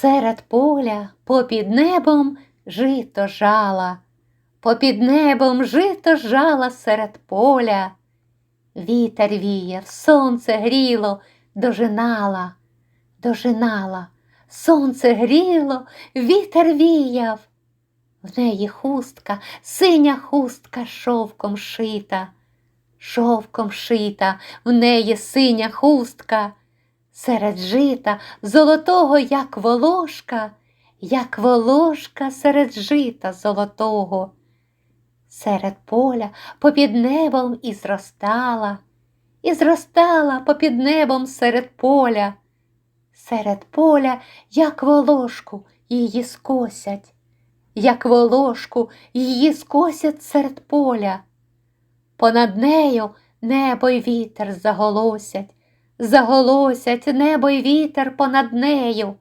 Серед поля попід небом жито жала, попід небом жито жала серед поля. Вітер віяв, сонце гріло, дожинала, дожинала, сонце гріло, вітер віяв. В неї хустка, синя хустка шовком шита, шовком шита, в неї синя хустка, серед жита золотого, як волошка, як волошка серед жита золотого. Серед поля попід небом і зростала, і зростала попід небом серед поля. Серед поля, як волошку, її скосять, як волошку її скосять серед поля. Понад нею небо й вітер заголосять, заголосять небо й вітер понад нею.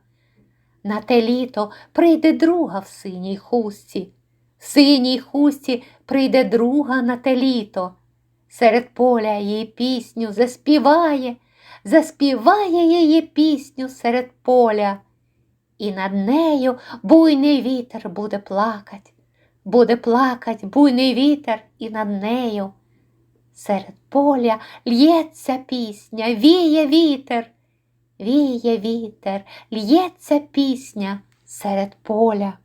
На те літо прийде друга в синій хустці, в синій хустці прийде друга на те літо. Серед поля її пісню заспіває, заспіває її пісню серед поля, і над нею буйний вітер буде плакать, буде плакать буйний вітер і над нею. Серед поля л'ється пісня, віє вітер, віє вітер, л'ється пісня серед поля.